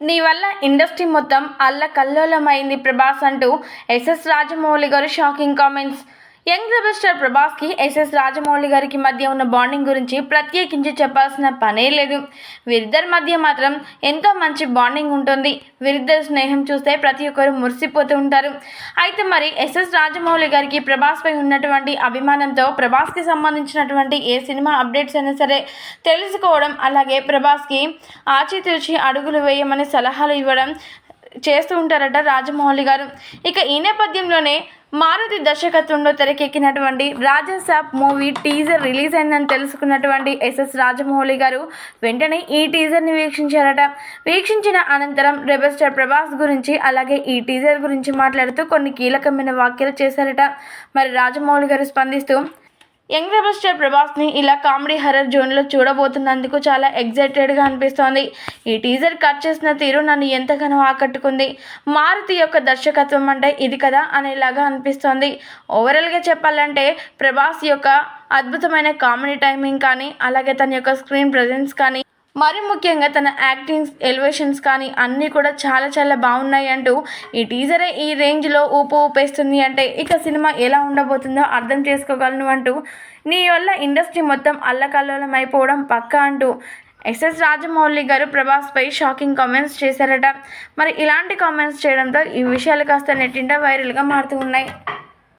నీ వల్ల ఇండస్ట్రీ మొత్తం అల్ల కల్లోలమైంది ప్రభాస్ అంటూ SS Rajamouli garu shocking comments. Young rebel star ప్రభాస్కి SS Rajamouli గారికి మధ్య ఉన్న బాండింగ్ గురించి ప్రత్యేకించి చెప్పాల్సిన పనే లేదు. వీరిద్దరి మధ్య మాత్రం ఎంతో మంచి బాండింగ్ ఉంటుంది. వీరిద్దరి స్నేహం చూస్తే ప్రతి ఒక్కరు మురిసిపోతూ ఉంటారు. అయితే మరి ఎస్ఎస్ రాజమౌళి గారికి ప్రభాస్పై ఉన్నటువంటి అభిమానంతో ప్రభాస్కి సంబంధించినటువంటి ఏ సినిమా అప్డేట్స్ అయినా సరే తెలుసుకోవడం అలాగే ప్రభాస్కి ఆచితూచి అడుగులు వేయమని సలహాలు ఇవ్వడం చేస్తూ ఉంటారట రాజమౌళి గారు. ఇక ఈ నేపథ్యంలోనే మారుతి దర్శకత్వంలో తెరకెక్కినటువంటి రాజాసాబ్ మూవీ టీజర్ రిలీజ్ అయిందని తెలుసుకున్నటువంటి ఎస్ఎస్ రాజమౌళి గారు వెంటనే ఈ టీజర్ని వీక్షించారట. వీక్షించిన అనంతరం రెబల్ స్టార్ ప్రభాస్ గురించి అలాగే ఈ టీజర్ గురించి మాట్లాడుతూ కొన్ని కీలకమైన వ్యాఖ్యలు చేశారట. మరి రాజమౌళి గారు స్పందిస్తూ యంగ్ రెబల్ స్టార్ ప్రభాస్ని ఇలా కామెడీ హర్రర్ జోన్లో చూడబోతున్నందుకు చాలా ఎగ్జైటెడ్గా అనిపిస్తోంది. ఈ టీజర్ కట్ చేసిన తీరు నన్ను ఎంతగానో ఆకట్టుకుంది. మారుతి యొక్క దర్శకత్వం అంటే ఇది కదా అనేలాగా అనిపిస్తోంది. ఓవరాల్గా చెప్పాలంటే ప్రభాస్ యొక్క అద్భుతమైన కామెడీ టైమింగ్ కానీ అలాగే తన యొక్క స్క్రీన్ ప్రజెన్స్ కానీ మరి ముఖ్యంగా తన యాక్టింగ్ ఎలివేషన్స్ కానీ అన్నీ కూడా చాలా చాలా బాగున్నాయి అంటూ ఈ టీజరే ఈ రేంజ్లో ఊపు ఊపేస్తుంది అంటే ఇక సినిమా ఎలా ఉండబోతుందో అర్థం చేసుకోగలను అంటూ నీ వల్ల ఇండస్ట్రీ మొత్తం అల్లకల్లోలం అయిపోవడం పక్కా అంటూ ఎస్ఎస్ రాజమౌళి గారు ప్రభాస్పై షాకింగ్ కామెంట్స్ చేశారట. మరి ఇలాంటి కామెంట్స్ చేయడంతో ఈ విషయాలు కాస్త నెట్టింట వైరల్గా మారుతూ ఉన్నాయి.